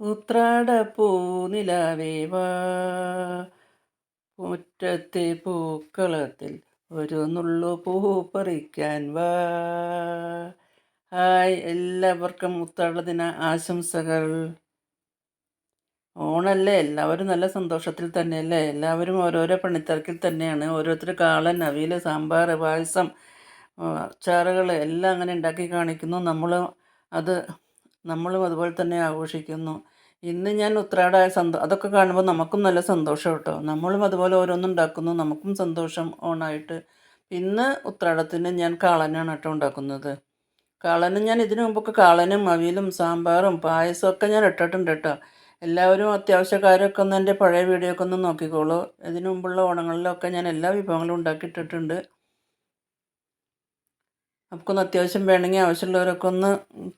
ഉത്രാട പൂനിലാവേ വാ. മുറ്റത്തെ പൂക്കളത്തിൽ ഒരു നുള്ളു പൂ പറിക്കാൻ വാ. ഹായ് എല്ലാവർക്കും ഉത്രാട ദിന ആശംസകൾ. ഓണല്ലേ? എല്ലാവരും നല്ല സന്തോഷത്തിൽ തന്നെയല്ലേ? എല്ലാവരും ഓരോരോ പണിത്തിരക്കിൽ തന്നെയാണ്. ഓരോരുത്തർ കാളൻ അവിയൽ സാമ്പാർ പായസം അച്ചാറുകൾ എല്ലാം അങ്ങനെ ഉണ്ടാക്കി കാണിക്കുന്നു. നമ്മൾ അത് നമ്മളും അതുപോലെ തന്നെ ആഘോഷിക്കുന്നു. ഇന്ന് ഞാൻ ഉത്രാടായ സന്തോ അതൊക്കെ കാണുമ്പോൾ നമുക്കും നല്ല സന്തോഷം കേട്ടോ. നമ്മളും അതുപോലെ ഓരോന്നും ഉണ്ടാക്കുന്നു നമുക്കും സന്തോഷം ഓണായിട്ട്. ഇന്ന് ഉത്രാടത്തിന് ഞാൻ കാളനാണ് കേട്ടോ ഉണ്ടാക്കുന്നത്. കാളനും ഞാൻ ഇതിനു മുമ്പൊക്കെ കാളനും അവിയലും സാമ്പാറും പായസവും ഒക്കെ ഞാൻ ഇട്ടിട്ടുണ്ട് കേട്ടോ. എല്ലാവരും അത്യാവശ്യക്കാരൊക്കെ ഒന്ന് എന്റെ പഴയ വീഡിയോ ഒക്കെ ഒന്ന് നോക്കിക്കോളൂ. ഇതിനു മുമ്പുള്ള ഓണങ്ങളിലൊക്കെ ഞാൻ എല്ലാ വിഭവങ്ങളും ഉണ്ടാക്കിയിട്ടിട്ടുണ്ട്. നമുക്കൊന്ന് അത്യാവശ്യം വേണമെങ്കിൽ ആവശ്യമുള്ളവരൊക്കെ ഒന്ന്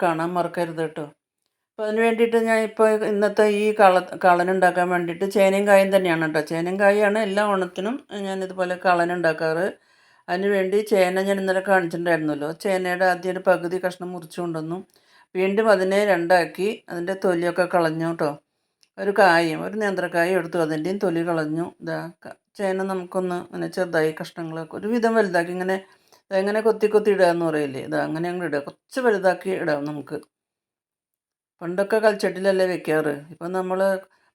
കാണാൻ മറക്കരുത് കേട്ടോ. അപ്പോൾ അതിന് വേണ്ടിയിട്ട് ഞാൻ ഇപ്പോൾ ഇന്നത്തെ ഈ കള കളനുണ്ടാക്കാൻ വേണ്ടിയിട്ട് ചേനയും കായും തന്നെയാണ് കേട്ടോ. ചേനയും കായാണ് എല്ലാ ഓണത്തിനും ഞാൻ ഇതുപോലെ കളനുണ്ടാക്കാറ് അതിന് വേണ്ടി ചേന ഞാൻ ഇന്നലെ കാണിച്ചിട്ടുണ്ടായിരുന്നല്ലോ. ചേനയുടെ ആദ്യം ഒരു പകുതി കഷ്ണം മുറിച്ചു കൊണ്ടുവന്നു. വീണ്ടും അതിനെ രണ്ടാക്കി അതിന്റെ തൊലിയൊക്കെ കളഞ്ഞു കേട്ടോ. ഒരു കായും ഒരു നേന്ത്രക്കായും എടുത്തു. അതിന്റെയും തൊലി കളഞ്ഞു. ഇതാ ചേന നമുക്കൊന്ന് ഇങ്ങനെ ചെറുതായി കഷ്ണങ്ങളൊക്കെ ഒരുവിധം വലുതാക്കി ഇങ്ങനെ ഇതെങ്ങനെ കൊത്തി കൊത്തി ഇടുക എന്ന് പറയില്ലേ? ഇത് അങ്ങനെ അങ്ങനെ ഇടുക കുറച്ച് വലുതാക്കി ഇടാം നമുക്ക്. പണ്ടൊക്കെ കൽച്ചട്ടിലല്ലേ വെക്കാറ്? ഇപ്പം നമ്മൾ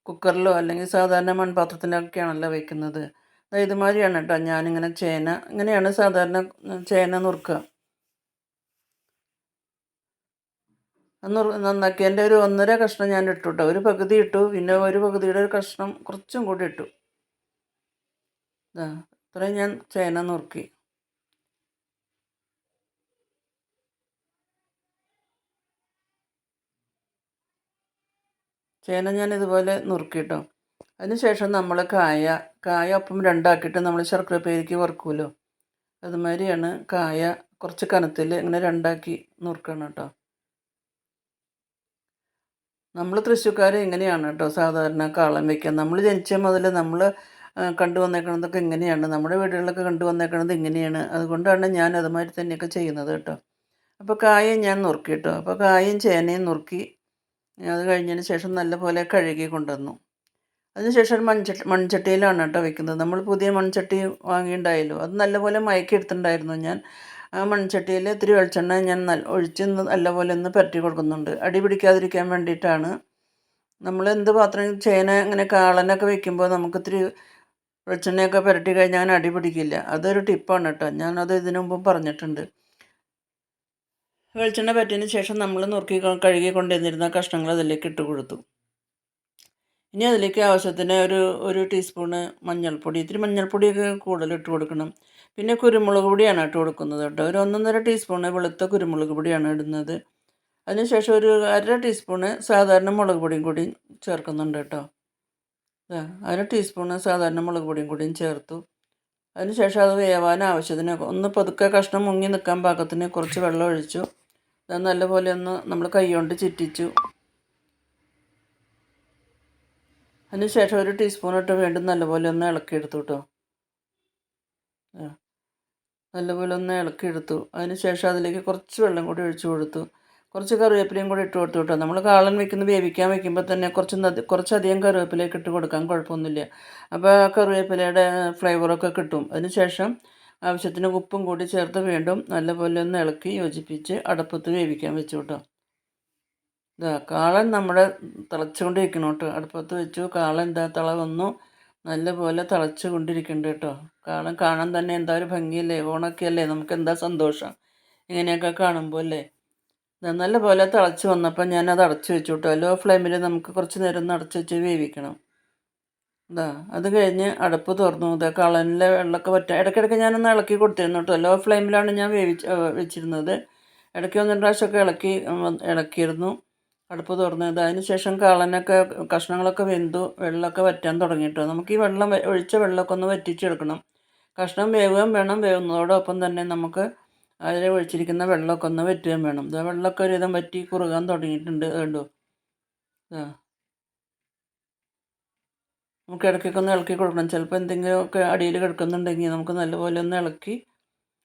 കുക്കറിലോ അല്ലെങ്കിൽ സാധാരണ മൺപാത്രത്തിലൊക്കെയാണല്ലോ വെക്കുന്നത്. ഇതുമാതിരിയാണ് കേട്ടോ. ഞാനിങ്ങനെ ചേന ഇങ്ങനെയാണ് സാധാരണ ചേന നുറുക്കുക. നുറു എന്റെ ഒരു ഒന്നര കഷ്ണം ഞാൻ ഇട്ടു കേട്ടോ. ഒരു പകുതി ഇട്ടു. പിന്നെ ഒരു പകുതിയുടെ ഒരു കഷ്ണം കുറച്ചും കൂടി ഇട്ടു. ഇത്രയും ഞാൻ ചേന നുറുക്കി. ചേന ഞാൻ ഇതുപോലെ നുറുക്കിട്ടോ അതിനുശേഷം നമ്മൾ കായ കായ ഒപ്പം രണ്ടാക്കിയിട്ട് നമ്മൾ ശർക്കര പേരിക്ക് വറുക്കുമല്ലോ അതുമാതിരിയാണ് കായ കുറച്ച് കനത്തിൽ ഇങ്ങനെ രണ്ടാക്കി നുറുക്കണം കേട്ടോ. നമ്മൾ തൃശ്ശൂക്കാർ ഇങ്ങനെയാണ് കേട്ടോ സാധാരണ കാളം വയ്ക്കുക നമ്മൾ ജനിച്ച മുതൽ നമ്മൾ കണ്ടു വന്നേക്കണതൊക്കെ ഇങ്ങനെയാണ്. നമ്മുടെ വീടുകളിലൊക്കെ കണ്ടു വന്നേക്കണത് ഇങ്ങനെയാണ്. അതുകൊണ്ടാണ് ഞാൻ അതുമാതിരി തന്നെയൊക്കെ ചെയ്യുന്നത് കേട്ടോ. അപ്പോൾ കായം ഞാൻ നുറുക്കി കേട്ടോ. അപ്പോൾ കായയും ചേനയും നുറുക്കി അത് കഴിഞ്ഞതിന് ശേഷം നല്ലപോലെ കഴുകി കൊണ്ടുവന്നു. അതിനുശേഷം ഒരു മൺചട്ടി മൺചട്ടിയിലാണ് കേട്ടോ വെക്കുന്നത്. നമ്മൾ പുതിയ മൺചട്ടി വാങ്ങിയിട്ടുണ്ടായല്ലോ. അത് നല്ലപോലെ മയക്കി എടുത്തിട്ടുണ്ടായിരുന്നു ഞാൻ. ആ മൺചട്ടിയിൽ ഇത്തിരി വെളിച്ചെണ്ണ ഞാൻ നല്ല ഒഴിച്ച് നല്ലപോലെ ഒന്ന് പരട്ടി കൊടുക്കുന്നുണ്ട്. അടി പിടിക്കാതിരിക്കാൻ വേണ്ടിയിട്ടാണ്. നമ്മൾ എന്ത് പാത്രം ചേന ഇങ്ങനെ കാളനൊക്കെ വെക്കുമ്പോൾ നമുക്ക് ഇത്തിരി വെളിച്ചെണ്ണയൊക്കെ പുരട്ടി കഴിഞ്ഞാൽ അടി പിടിക്കില്ല. അതൊരു ടിപ്പാണ് കേട്ടോ. ഞാനത് ഇതിനു മുമ്പും പറഞ്ഞിട്ടുണ്ട്. വെളിച്ചെണ്ണ പറ്റിയതിന് ശേഷം നമ്മൾ നുറുക്കി കഴുകി കൊണ്ടുവന്നിരുന്ന കഷ്ണങ്ങൾ അതിലേക്ക് ഇട്ട് കൊടുത്തു. ഇനി അതിലേക്ക് ആവശ്യത്തിന് ഒരു ഒരു ടീസ്പൂണ് മഞ്ഞൾപ്പൊടി ഇത്തിരി മഞ്ഞൾപ്പൊടിയൊക്കെ കൂടുതൽ ഇട്ട് കൊടുക്കണം. പിന്നെ കുരുമുളക് പൊടിയാണ് ഇട്ട് കൊടുക്കുന്നത് കേട്ടോ. ഒരു ഒന്നൊന്നര ടീസ്പൂണ് വെളുത്ത കുരുമുളക് പൊടിയാണ് ഇടുന്നത്. അതിനുശേഷം ഒരു അര ടീസ്പൂണ് സാധാരണ മുളക് പൊടിയും കൂടി ചേർക്കുന്നുണ്ട് കേട്ടോ. അര ടീസ്പൂണ് സാധാരണ മുളക് പൊടിയും കൂടിയും ചേർത്തു. അതിനുശേഷം അത് വേവാൻ ആവശ്യത്തിന് ഒന്ന് പതുക്കെ കഷ്ണം മുങ്ങി നിൽക്കാൻ പാകത്തിന് കുറച്ച് വെള്ളം ഒഴിച്ചു. നല്ലപോലെ ഒന്ന് നമ്മൾ കൈകൊണ്ട് ചുറ്റിച്ചു. അതിനുശേഷം ഒരു ടീസ്പൂൺ ഇട്ട് വീണ്ടും നല്ലപോലെ ഒന്ന് ഇളക്കിയെടുത്തു കേട്ടോ നല്ലപോലെ ഒന്ന് ഇളക്കിയെടുത്തു. അതിനുശേഷം അതിലേക്ക് കുറച്ച് വെള്ളം കൂടി ഒഴിച്ചു കൊടുത്തു. കുറച്ച് കറിവേപ്പിലയും കൂടി ഇട്ട് കൊടുത്തു കേട്ടോ നമ്മൾ കാളൻ വെക്കുന്ന വേവിക്കാൻ വെക്കുമ്പോൾ തന്നെ കുറച്ച് കുറച്ചധികം കറിവേപ്പിലേക്ക് ഇട്ട് കൊടുക്കാൻ കുഴപ്പമൊന്നുമില്ല. അപ്പോൾ ആ കറിവേപ്പിലയുടെ ഫ്ലേവറൊക്കെ കിട്ടും. അതിനുശേഷം ആവശ്യത്തിന് ഉപ്പും കൂടി ചേർത്ത് വീണ്ടും നല്ലപോലെ ഒന്ന് ഇളക്കി യോജിപ്പിച്ച് അടുപ്പത്ത് വേവിക്കാൻ വെച്ചു കേട്ടോ. ഇതാ കാളൻ നമ്മുടെ തിളച്ചുകൊണ്ടിരിക്കണം കേട്ടോ. അടുപ്പത്ത് വെച്ചു. കാളൻ എന്താ തിള നല്ലപോലെ തിളച്ചു കൊണ്ടിരിക്കുന്നുണ്ട് കേട്ടോ. കാളൻ കാണാൻ തന്നെ എന്താ ഒരു ഭംഗിയല്ലേ? ഓണൊക്കെയല്ലേ? നമുക്ക് എന്താ സന്തോഷം? ഇങ്ങനെയൊക്കെ കാണുമ്പോൾ അല്ലേ? നല്ലപോലെ തിളച്ച് വന്നപ്പോൾ ഞാനത് അടച്ചു വെച്ചു കേട്ടോ. ലോ ഫ്ലെയിമിൽ നമുക്ക് കുറച്ച് നേരം ഒന്ന് അടച്ചു വെച്ച് വേവിക്കണം. ഇതാ അത് കഴിഞ്ഞ് അടുപ്പ് തുറന്നു. അത് കളനിലെ വെള്ളമൊക്കെ പറ്റുക ഇടയ്ക്കിടയ്ക്ക് ഞാനൊന്ന് ഇളക്കി കൊടുത്തിരുന്നു കേട്ടോ. ലോ ഫ്ലെയിമിലാണ് ഞാൻ വേവിച്ച് വെച്ചിരുന്നത്. ഇടയ്ക്ക് ഒന്ന് രണ്ട് പ്രാവശ്യമൊക്കെ ഇളക്കി ഇളക്കിയിരുന്നു. അടുപ്പ് തുറന്നത് അതിന് ശേഷം കളനൊക്കെ കഷ്ണങ്ങളൊക്കെ വെന്തു. വെള്ളമൊക്കെ വറ്റാൻ തുടങ്ങിയിട്ടോ നമുക്ക് ഈ വെള്ളം ഒഴിച്ച വെള്ളമൊക്കെ ഒന്ന് വറ്റിച്ചെടുക്കണം. കഷ്ണം വേവുകയും വേണം. വേവുന്നതോടൊപ്പം തന്നെ നമുക്ക് അതിൽ ഒഴിച്ചിരിക്കുന്ന വെള്ളമൊക്കെ ഒന്ന് വറ്റുകയും വേണം. വെള്ളമൊക്കെ ഒരുവിധം വറ്റി കുറുകാൻ തുടങ്ങിയിട്ടുണ്ട് കണ്ടു? ആ നമുക്ക് ഇടയ്ക്കൊക്കെ ഒന്ന് ഇളക്കി കൊടുക്കണം. ചിലപ്പോൾ എന്തെങ്കിലുമൊക്കെ അടിയിൽ കിടക്കുന്നുണ്ടെങ്കിൽ നമുക്ക് നല്ലപോലെ ഒന്ന് ഇളക്കി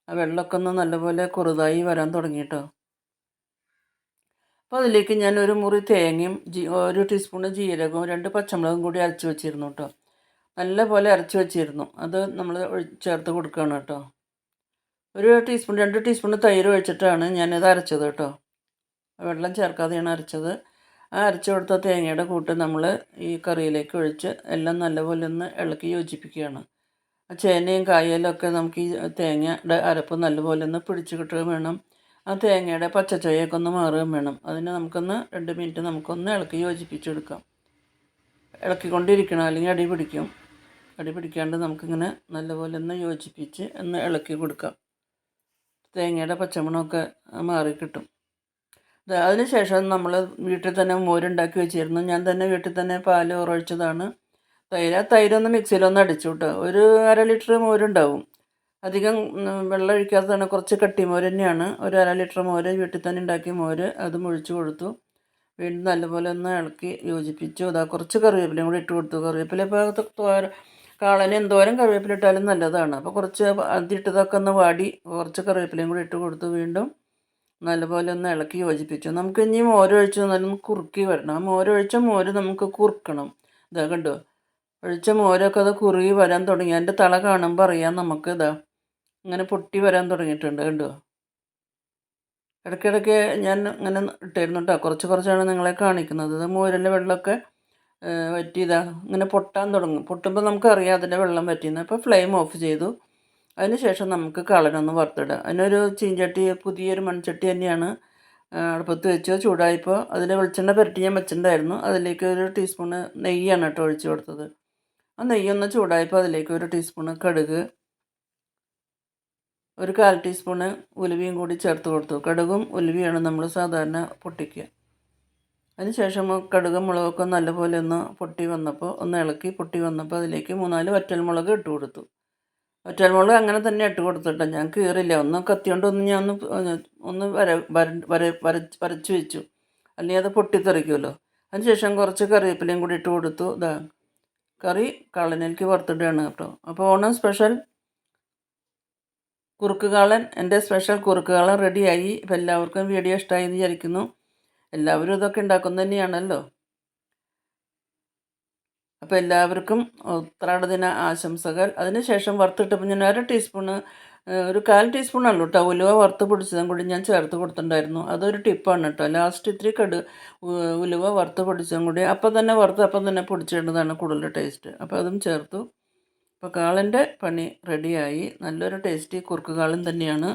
ആ വെള്ളമൊക്കെ ഒന്ന് നല്ലപോലെ കുറുതായി വരാൻ തുടങ്ങി കേട്ടോ അപ്പോൾ അതിലേക്ക് ഞാൻ ഒരു മുറി തേങ്ങയും ജി ഒരു ടീസ്പൂൺ ജീരകവും രണ്ട് പച്ചമുളകും കൂടി അരച്ച് വെച്ചിരുന്നു കേട്ടോ നല്ലപോലെ അരച്ച് വെച്ചിരുന്നു. അത് നമ്മൾ ചേർത്ത് കൊടുക്കുകയാണ് കേട്ടോ ഒരു ടീസ്പൂൺ രണ്ട് ടീസ്പൂൺ തൈര് ഒഴിച്ചിട്ടാണ് ഞാനിത് അരച്ചത് കേട്ടോ വെള്ളം ചേർക്കാതെയാണ് അരച്ചത്. അരച്ച് കൊടുത്ത തേങ്ങയുടെ കൂട്ട് നമ്മൾ ഈ കറിയിലേക്ക് ഒഴിച്ച് എല്ലാം നല്ലപോലെ ഒന്ന് ഇളക്കി യോജിപ്പിക്കുകയാണ്. ആ ചേനയും കായലും ഒക്കെ നമുക്ക് ഈ തേങ്ങയുടെ അരപ്പ് നല്ലപോലെ ഒന്ന് പിടിച്ച് കിട്ടുകയും വേണം. ആ തേങ്ങയുടെ പച്ചച്ചൊയൊക്കെ ഒന്ന് മാറുകയും വേണം. അതിന് നമുക്കൊന്ന് രണ്ട് മിനിറ്റ് നമുക്കൊന്ന് ഇളക്കി യോജിപ്പിച്ചെടുക്കാം. ഇളക്കിക്കൊണ്ടിരിക്കണം അല്ലെങ്കിൽ അടി പിടിക്കും. അടി പിടിക്കാണ്ട് നമുക്കിങ്ങനെ നല്ലപോലെ ഒന്ന് യോജിപ്പിച്ച് ഒന്ന് ഇളക്കി കൊടുക്കാം. തേങ്ങയുടെ പച്ചമണമൊക്കെ മാറി കിട്ടും അതിന് ശേഷം നമ്മൾ വീട്ടിൽ തന്നെ മോരുണ്ടാക്കി വെച്ചിരുന്നു. ഞാൻ തന്നെ വീട്ടിൽ തന്നെ പാൽ ഉറൊഴിച്ചതാണ് തൈര് ആ തൈരൊന്ന് മിക്സിയിലൊന്ന് അടിച്ചു കേട്ടോ ഒരു അര ലിറ്റർ മോരുണ്ടാവും. അധികം വെള്ളം ഒഴിക്കാതെ തന്നെ കുറച്ച് കട്ടി മോര് തന്നെയാണ്. ഒരു അര ലിറ്റർ മോര് വീട്ടിൽ തന്നെ ഉണ്ടാക്കിയ മോര് അത് മുഴിച്ചു കൊടുത്തു. വീണ്ടും നല്ലപോലെ ഒന്ന് ഇളക്കി യോജിപ്പിച്ചു. അതാ കുറച്ച് കറിവേപ്പിലയും കൂടി ഇട്ട് കൊടുത്തു. കറിവേപ്പില ഇപ്പോൾ കാളന് എന്തോരം കറിവേപ്പില ഇട്ടാലും നല്ലതാണ്. അപ്പോൾ കുറച്ച് അതിട്ടതൊക്കെ ഒന്ന് വാടി കുറച്ച് കറിവേപ്പിലയും കൂടി ഇട്ട് കൊടുത്തു വീണ്ടും. നല്ലപോലെ ഒന്ന് ഇളക്കി യോജിപ്പിച്ചു. നമുക്ക് ഇനി മോരൊഴിച്ച് നല്ലൊന്ന് കുറുക്കി വരണം. മോരൊഴിച്ച മോര് നമുക്ക് കുറുക്കണം. ഇതാ കണ്ടോ? ഒഴിച്ച മോരൊക്കെ അത് കുറുകി വരാൻ തുടങ്ങി. അതിന്റെ തള കാണുമ്പോൾ അറിയാം നമുക്ക് ഇതാ ഇങ്ങനെ പൊട്ടി വരാൻ തുടങ്ങിയിട്ടുണ്ട്. കണ്ടോ? ഇടയ്ക്കിടയ്ക്ക് ഞാൻ ഇങ്ങനെ ഇട്ടായിരുന്നു കേട്ടോ കുറച്ച് കുറച്ചാണ് നിങ്ങളെ കാണിക്കുന്നത്. ഇത് മോരിന്റെ വെള്ളമൊക്കെ വറ്റിയതാ ഇങ്ങനെ പൊട്ടാൻ തുടങ്ങും. പൊട്ടുമ്പോൾ നമുക്കറിയാം അതിന്റെ വെള്ളം വറ്റിയെന്ന്. അപ്പോൾ ഫ്ലെയിം ഓഫ് ചെയ്തു. അതിന് ശേഷം നമുക്ക് കളനൊന്ന് വറുത്തിടാം. അതിനൊരു ചീഞ്ചട്ടി പുതിയൊരു മൺചട്ടി തന്നെയാണ് അടുപ്പത്ത് വെച്ച് ചൂടായപ്പോൾ അതിൽ വെളിച്ചെണ്ണ പുരട്ടി ഞാൻ വെച്ചിട്ടുണ്ടായിരുന്നു. അതിലേക്ക് ഒരു ടീസ്പൂണ് നെയ്യാണ് കേട്ടോ ഒഴിച്ചു കൊടുത്തത്. ആ നെയ്യൊന്ന് ചൂടായപ്പോൾ അതിലേക്ക് ഒരു ടീസ്പൂണ് കടുക് ഒരു കാൽ ടീസ്പൂണ് ഉലുവയും കൂടി ചേർത്ത് കൊടുത്തു. കടുകും ഉലുവയാണ് നമ്മൾ സാധാരണ പൊട്ടിക്കുക. അതിനുശേഷം കടുകും മുളകൊക്കെ നല്ലപോലെ ഒന്ന് പൊട്ടി വന്നപ്പോൾ ഒന്ന് ഇളക്കി പൊട്ടി വന്നപ്പോൾ അതിലേക്ക് മൂന്നാൽ വറ്റൽമുളക് ഇട്ട് കൊടുത്തു. വറ്റൽമുളക് അങ്ങനെ തന്നെ ഇട്ട് കൊടുത്തിട്ടോ. ഞാൻ കീറില്ല. ഒന്ന് കത്തിയോണ്ട് ഒന്ന് ഞാൻ ഒന്ന് ഒന്ന് വര വര വര വരച്ച് വെച്ചു. അല്ലെങ്കിൽ അത് പൊട്ടിത്തെറിക്കുമല്ലോ അതിനുശേഷം കുറച്ച് കറിവേപ്പിലയും കൂടി ഇട്ട് കൊടുത്തു. ഇതാ. കറി കള്ളനിലേക്ക് വറുത്തിടുകയാണ് കേട്ടോ. അപ്പോൾ ഓണം സ്പെഷ്യൽ കുറുക്ക് കാളൻ എന്റെ സ്പെഷ്യൽ കുറുക്ക് കാളൻ റെഡിയായി. ഇപ്പം എല്ലാവർക്കും വീഡിയോ ഇഷ്ടമായി എന്ന് വിചാരിക്കുന്നു. എല്ലാവരും ഇതൊക്കെ ഉണ്ടാക്കുന്നത് തന്നെയാണല്ലോ. അപ്പോൾ എല്ലാവർക്കും ഉത്രാട ദിന ആശംസകൾ. അതിനുശേഷം വറുത്തിട്ടപ്പോൾ ഞാൻ അര ടീസ്പൂണ് ഒരു കാൽ ടീസ്പൂണല്ലോ കേട്ടോ. ഉലുവ വറുത്ത് പൊടിച്ചതും കൂടി ഞാൻ ചേർത്ത് കൊടുത്തിട്ടുണ്ടായിരുന്നു. അതൊരു ടിപ്പാണ് കേട്ടോ. ലാസ്റ്റ് ഇത്തിരി കട് ഉലുവ വറുത്ത് പൊടിച്ചതും കൂടി അപ്പം തന്നെ വറുത്ത് അപ്പം തന്നെ പൊടിച്ചിടുന്നതാണ് കൂടുതൽ ടേസ്റ്റ്. അപ്പോൾ അതും ചേർത്തു. അപ്പോൾ കാളന്റെ പണി റെഡിയായി. നല്ലൊരു ടേസ്റ്റി കുറുക്ക് കാളൻ തന്നെയാണ്.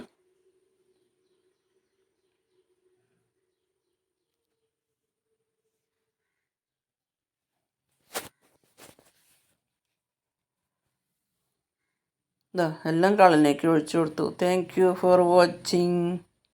ഇതാ എല്ലാം കളനിലേക്ക് ഒഴിച്ചു കൊടുത്തു. Thank you for watching